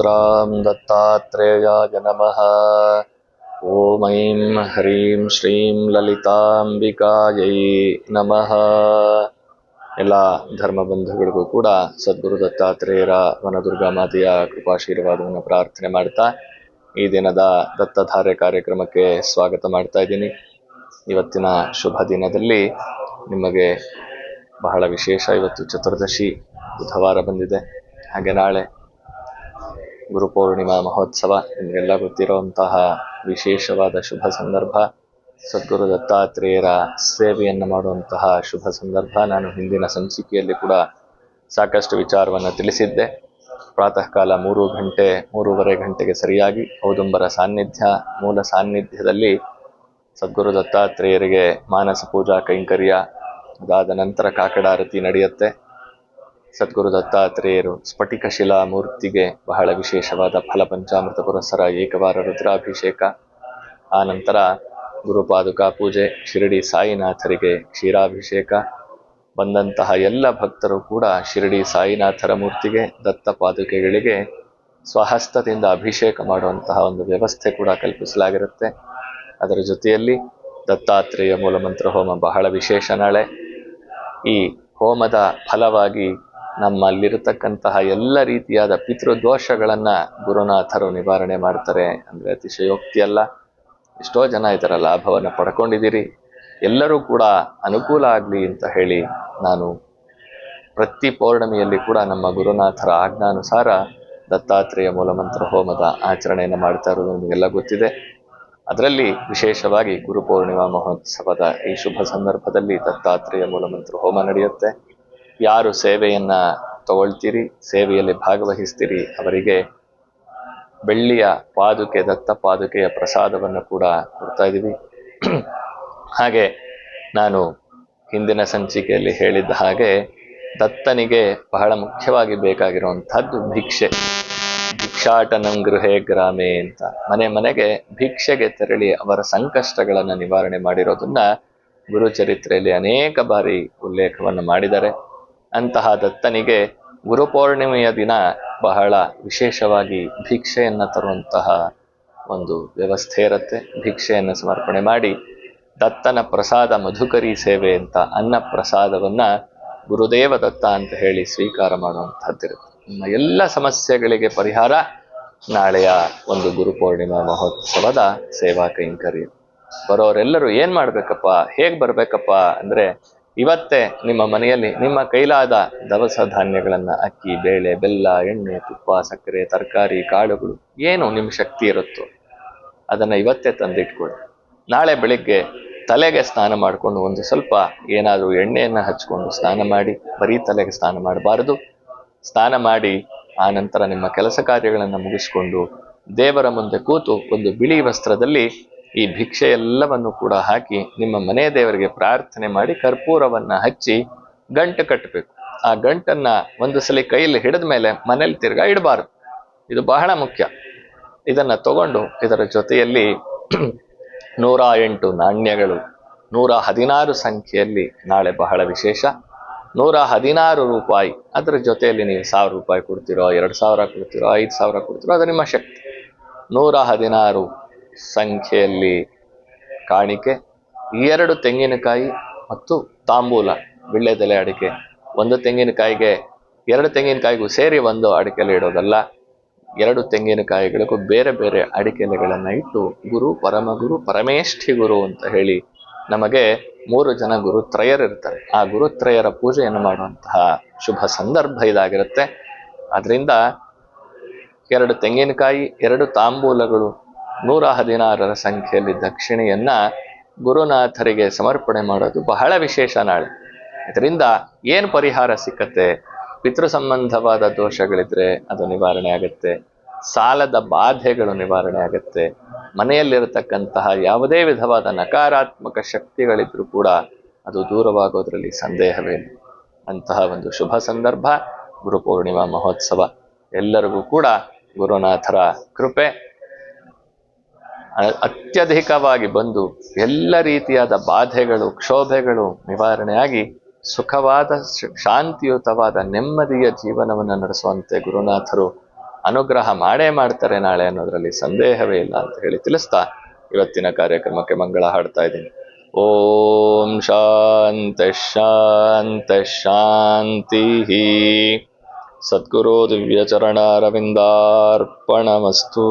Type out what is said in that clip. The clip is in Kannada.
सुपुत्रां दत्तात्रेयाय नमः ॐ ऐं ह्रीं श्रीं ಲಲಿತಾಂಬಿಕಾಯೈ ನಮಃ ಎಲ್ಲ ಧರ್ಮ ಬಂಧುಗಳಿಗೂ ಕೂಡ ಸದ್ಗುರು ದತ್ತಾತ್ರೇಯರ ವನದುರ್ಗಾ ಮಾತೆಯ ಕೃಪಾಶೀರ್ವಾದವನ್ನು ಪ್ರಾರ್ಥನೆ ಮಾಡ್ತಾ ಈ ದಿನದ ದತ್ತಧಾರೆ ಕಾರ್ಯಕ್ರಮಕ್ಕೆ ಸ್ವಾಗತ ಮಾಡ್ತಾ ಇದ್ದೀನಿ ಇವತ್ತಿನ ಶುಭ ದಿನದಲ್ಲಿ ನಿಮಗೆ ಬಹಳ ವಿಶೇಷ ಇವತ್ತು ಚತುರ್ದಶಿ ಬುಧವಾರ ಬಂದಿದೆ ಹಾಗೆ ನಾಳೆ ಗುರುಪೌರ್ಣಿಮಾ ಮಹೋತ್ಸವ. ನಿಮಗೆಲ್ಲ ಗೊತ್ತಿರುವಂತಹ ವಿಶೇಷವಾದ ಶುಭ ಸಂದರ್ಭ. ಸದ್ಗುರು ದತ್ತಾತ್ರೇಯರ ಸೇವೆಯನ್ನು ಮಾಡುವಂತಹ ಶುಭ ಸಂದರ್ಭ. ನಾನು ಹಿಂದಿನ ಸಂಚಿಕೆಯಲ್ಲಿ ಕೂಡ ಸಾಕಷ್ಟು ವಿಚಾರವನ್ನು ತಿಳಿಸಿದ್ದೆ. ಪ್ರಾತಃ ಕಾಲ ಮೂರು ಗಂಟೆ, ಮೂರುವರೆ ಗಂಟೆಗೆ ಸರಿಯಾಗಿ ಔದುಂಬರ ಸಾನ್ನಿಧ್ಯ, ಮೂಲ ಸಾನ್ನಿಧ್ಯದಲ್ಲಿ ಸದ್ಗುರು ದತ್ತಾತ್ರೇಯರಿಗೆ ಮಾನಸ ಪೂಜಾ ಕೈಂಕರ್ಯ ಅದಾದ ನಂತರ ಕಾಕಡಾರತಿ ನಡೆಯುತ್ತೆ. ಸದ್ಗುರು ದತ್ತಾತ್ರೇಯರು ಸ್ಫಟಿಕ ಶಿಲಾ ಮೂರ್ತಿಗೆ ಬಹಳ ವಿಶೇಷವಾದ ಫಲ ಪಂಚಾಮೃತ ಪುರಸ್ಸರ ಏಕವಾರ ರುದ್ರಾಭಿಷೇಕ. ಆನಂತರ ನಂತರ ಗುರುಪಾದುಕಾ ಪೂಜೆ, ಶಿರಡಿ ಸಾಯಿನಾಥರಿಗೆ ಕ್ಷೀರಾಭಿಷೇಕ. ಬಂದಂತಹ ಎಲ್ಲ ಭಕ್ತರು ಕೂಡ ಶಿರಡಿ ಸಾಯಿನಾಥರ ಮೂರ್ತಿಗೆ ದತ್ತ ಪಾದುಕೆಗಳಿಗೆ ಸ್ವಹಸ್ತದಿಂದ ಅಭಿಷೇಕ ಮಾಡುವಂತಹ ಒಂದು ವ್ಯವಸ್ಥೆ ಕೂಡ ಕಲ್ಪಿಸಲಾಗಿರುತ್ತೆ. ಅದರ ಜೊತೆಯಲ್ಲಿ ದತ್ತಾತ್ರೇಯ ಮೂಲಮಂತ್ರ ಹೋಮ ಬಹಳ ವಿಶೇಷ ನಾಳೆ. ಈ ಹೋಮದ ಫಲವಾಗಿ ನಮ್ಮಲ್ಲಿರತಕ್ಕಂತಹ ಎಲ್ಲ ರೀತಿಯಾದ ಪಿತೃದೋಷಗಳನ್ನ ಗುರುನಾಥರು ನಿವಾರಣೆ ಮಾಡ್ತಾರೆ. ಅಂದ್ರೆ ಅತಿಶಯೋಕ್ತಿ ಅಲ್ಲ. ಎಷ್ಟೋ ಜನ ಇದರ ಲಾಭವನ್ನ ಪಡ್ಕೊಂಡಿದ್ದೀರಿ. ಎಲ್ಲರೂ ಕೂಡ ಅನುಕೂಲ ಆಗಲಿ ಅಂತ ಹೇಳಿ ನಾನು ಪ್ರತಿ ಪೌರ್ಣಮಿಯಲ್ಲಿ ಕೂಡ ನಮ್ಮ ಗುರುನಾಥರ ಆಜ್ಞಾನುಸಾರ ದತ್ತಾತ್ರೇಯ ಮೂಲಮಂತ್ರ ಹೋಮದ ಆಚರಣೆಯನ್ನು ಮಾಡ್ತಾ ಇರೋದು ನಿಮಗೆಲ್ಲ ಗೊತ್ತಿದೆ. ಅದರಲ್ಲಿ ವಿಶೇಷವಾಗಿ ಗುರು ಪೌರ್ಣಿಮಾ ಮಹೋತ್ಸವದ ಈ ಶುಭ ಸಂದರ್ಭದಲ್ಲಿ ದತ್ತಾತ್ರೇಯ ಮೂಲಮಂತ್ರ ಹೋಮ ನಡೆಯುತ್ತೆ. ಯಾರು ಸೇವೆಯನ್ನ ತಗೊಳ್ತೀರಿ, ಸೇವೆಯಲ್ಲಿ ಭಾಗವಹಿಸ್ತೀರಿ, ಅವರಿಗೆ ಬೆಳ್ಳಿಯ ಪಾದುಕೆ, ದತ್ತ ಪಾದುಕೆಯ ಪ್ರಸಾದವನ್ನು ಕೂಡ ಕೊಡ್ತಾ ಇದ್ದೀವಿ. ಹಾಗೆ ನಾನು ಹಿಂದಿನ ಸಂಚಿಕೆಯಲ್ಲಿ ಹೇಳಿದ್ದ ಹಾಗೆ ದತ್ತನಿಗೆ ಬಹಳ ಮುಖ್ಯವಾಗಿ ಬೇಕಾಗಿರುವಂಥದ್ದು ಭಿಕ್ಷೆ. ಭಿಕ್ಷಾಟನಂ ಗೃಹೇ ಗ್ರಾಮೆ ಅಂತ. ಮನೆ ಮನೆಗೆ ಭಿಕ್ಷೆಗೆ ತೆರಳಿ ಅವರ ಸಂಕಷ್ಟಗಳನ್ನು ನಿವಾರಣೆ ಮಾಡಿರೋದನ್ನ ಗುರುಚರಿತ್ರೆಯಲ್ಲಿ ಅನೇಕ ಬಾರಿ ಉಲ್ಲೇಖವನ್ನು ಮಾಡಿದ್ದಾರೆ. ಅಂತಹ ದತ್ತನಿಗೆ ಗುರುಪೌರ್ಣಿಮೆಯ ದಿನ ಬಹಳ ವಿಶೇಷವಾಗಿ ಭಿಕ್ಷೆಯನ್ನು ತರುವಂತಹ ಒಂದು ವ್ಯವಸ್ಥೆ ಇರುತ್ತೆ. ಭಿಕ್ಷೆಯನ್ನು ಸಮರ್ಪಣೆ ಮಾಡಿ ದತ್ತನ ಪ್ರಸಾದ ಮಧುಕರಿ ಸೇವೆ ಅಂತ ಅನ್ನ ಪ್ರಸಾದವನ್ನು ಗುರುದೇವ ದತ್ತ ಅಂತ ಹೇಳಿ ಸ್ವೀಕಾರ ಮಾಡುವಂತಹದ್ದಿರುತ್ತೆ. ನಿಮ್ಮ ಎಲ್ಲ ಸಮಸ್ಯೆಗಳಿಗೆ ಪರಿಹಾರ ನಾಳೆಯ ಒಂದು ಗುರುಪೂರ್ಣಿಮಾ ಮಹೋತ್ಸವದ ಸೇವಾ ಕೈಂಕರ್ಯ. ಬರೋರೆಲ್ಲರೂ ಏನು ಮಾಡಬೇಕಪ್ಪ? ಹೇಗೆ ಬರಬೇಕಪ್ಪ ಅಂದ್ರೆ ಇವತ್ತೇ ನಿಮ್ಮ ಮನೆಯಲ್ಲಿ ನಿಮ್ಮ ಕೈಲಾದ ದವಸ ಧಾನ್ಯಗಳನ್ನ ಅಕ್ಕಿ, ಬೇಳೆ, ಬೆಲ್ಲ, ಎಣ್ಣೆ, ತುಪ್ಪ, ಸಕ್ಕರೆ, ತರಕಾರಿ, ಕಾಳುಗಳು ಏನು ನಿಮ್ಮ ಶಕ್ತಿ ಇರುತ್ತೋ ಅದನ್ನ ಇವತ್ತೇ ತಂದಿಟ್ಕೊಳ್ಳಿ. ನಾಳೆ ಬೆಳಿಗ್ಗೆ ತಲೆಗೆ ಸ್ನಾನ ಮಾಡಿಕೊಂಡು ಒಂದು ಸ್ವಲ್ಪ ಏನಾದರೂ ಎಣ್ಣೆಯನ್ನು ಹಚ್ಕೊಂಡು ಸ್ನಾನ ಮಾಡಿ, ಬರೀ ತಲೆಗೆ ಸ್ನಾನ ಮಾಡಬಾರದು. ಸ್ನಾನ ಮಾಡಿ, ಆ ನಂತರ ನಿಮ್ಮ ಕೆಲಸ ಕಾರ್ಯಗಳನ್ನು ಮುಗಿಸ್ಕೊಂಡು ದೇವರ ಮುಂದೆ ಕೂತು ಒಂದು ಬಿಳಿ ವಸ್ತ್ರದಲ್ಲಿ ಈ ಭಿಕ್ಷೆ ಎಲ್ಲವನ್ನು ಕೂಡ ಹಾಕಿ ನಿಮ್ಮ ಮನೆ ದೇವರಿಗೆ ಪ್ರಾರ್ಥನೆ ಮಾಡಿ ಕರ್ಪೂರವನ್ನ ಹಚ್ಚಿ ಗಂಟು ಕಟ್ಟಬೇಕು. ಆ ಗಂಟನ್ನ ಒಂದು ಸಲ ಕೈಯಲ್ಲಿ ಹಿಡಿದ ಮೇಲೆ ಮನೇಲಿ ತಿರ್ಗಾ ಇಡಬಾರದು. ಇದು ಬಹಳ ಮುಖ್ಯ. ಇದನ್ನ ತಗೊಂಡು ಇದರ ಜೊತೆಯಲ್ಲಿ ನೂರ ಎಂಟು ನಾಣ್ಯಗಳು, ನೂರ ಹದಿನಾರು ಸಂಖ್ಯೆಯಲ್ಲಿ ನಾಳೆ ಬಹಳ ವಿಶೇಷ. ನೂರ ಹದಿನಾರು ರೂಪಾಯಿ, ಅದರ ಜೊತೆಯಲ್ಲಿ ನೀವು ಸಾವಿರ ರೂಪಾಯಿ ಕೊಡ್ತಿರೋ, ಎರಡು ಸಾವಿರ ಕೊಡ್ತಿರೋ, ಐದು ಸಾವಿರ ಕೊಡ್ತಿರೋ, ಅದು ನಿಮ್ಮ ಶಕ್ತಿ. ನೂರ ಹದಿನಾರು ಸಂಖ್ಯೆಯಲ್ಲಿ ಕಾಣಿಕೆ. ಎರಡು ತೆಂಗಿನಕಾಯಿ ಮತ್ತು ತಾಂಬೂಲ ವಿಳ್ಳೆದೆಲೆ ಅಡಿಕೆ. ಒಂದು ತೆಂಗಿನಕಾಯಿಗೆ ಎರಡು ತೆಂಗಿನಕಾಯಿಗೂ ಸೇರಿ ಒಂದು ಅಡಿಕೆಲೆ ಇಡೋದಲ್ಲ. ಎರಡು ತೆಂಗಿನಕಾಯಿಗಳಿಗೂ ಬೇರೆ ಬೇರೆ ಅಡಿಕೆಲೆಗಳನ್ನ ಇಟ್ಟು ಗುರು, ಪರಮಗುರು, ಪರಮೇಷ್ಠಿ ಗುರು ಅಂತ ಹೇಳಿ ನಮಗೆ ಮೂರು ಜನ ಗುರುತ್ರಯರಿರ್ತಾರೆ. ಆ ಗುರುತ್ರಯರ ಪೂಜೆಯನ್ನು ಮಾಡುವಂತಹ ಶುಭ ಸಂದರ್ಭ ಇದಾಗಿರುತ್ತೆ. ಅದರಿಂದ ಎರಡು ತೆಂಗಿನಕಾಯಿ, ಎರಡು ತಾಂಬೂಲಗಳು ನೂರ ಹದಿನಾರರ ಸಂಖ್ಯೆಯಲ್ಲಿ ದಕ್ಷಿಣೆಯನ್ನ ಗುರುನಾಥರಿಗೆ ಸಮರ್ಪಣೆ ಮಾಡೋದು ಬಹಳ ವಿಶೇಷ ನಾಳೆ. ಇದರಿಂದ ಏನು ಪರಿಹಾರ ಸಿಕ್ಕತ್ತೆ? ಪಿತೃ ಸಂಬಂಧವಾದ ದೋಷಗಳಿದ್ರೆ ಅದು ನಿವಾರಣೆ ಆಗುತ್ತೆ. ಸಾಲದ ಬಾಧೆಗಳು ನಿವಾರಣೆ ಆಗುತ್ತೆ. ಮನೆಯಲ್ಲಿರತಕ್ಕಂತಹ ಯಾವುದೇ ವಿಧವಾದ ನಕಾರಾತ್ಮಕ ಶಕ್ತಿಗಳಿದ್ರೂ ಕೂಡ ಅದು ದೂರವಾಗೋದ್ರಲ್ಲಿ ಸಂದೇಹವೇನು ಅಂತಹ ಒಂದು ಶುಭ ಸಂದರ್ಭ, ಗುರು ಪೂರ್ಣಿಮಾ ಮಹೋತ್ಸವ. ಎಲ್ಲರಿಗೂ ಕೂಡ ಗುರುನಾಥರ ಕೃಪೆ. ಅತ್ಯಧಿಕವಾಗಿ ಬಂದು ಎಲ್ಲ ರೀತಿಯಾದ ಬಾಧೆಗಳು, ಕ್ಷೋಭೆಗಳು ನಿವಾರಣೆಯಾಗಿ ಸುಖವಾದ ಶಾಂತಿಯುತವಾದ, ನೆಮ್ಮದಿಯ ಜೀವನವನ್ನು ನಡೆಸುವಂತೆ ಗುರುನಾಥರು ಅನುಗ್ರಹ ಮಾಡೇ ಮಾಡ್ತಾರೆ ನಾಳೆ ಅನ್ನೋದರಲ್ಲಿ ಸಂದೇಹವೇ ಇಲ್ಲ ಅಂತ ಹೇಳಿ ತಿಳಿಸ್ತಾ ಇವತ್ತಿನ ಕಾರ್ಯಕ್ರಮಕ್ಕೆ ಮಂಗಳ ಹಾಡ್ತಾ ಇದ್ದೀನಿ. ಓಂ ಶಾಂತ ಶಾಂತ ಶಾಂತಿ ಸದ್ಗುರು ದಿವ್ಯಚರಣಾರವಿಂದಾರ್ಪಣಮಸ್ತು.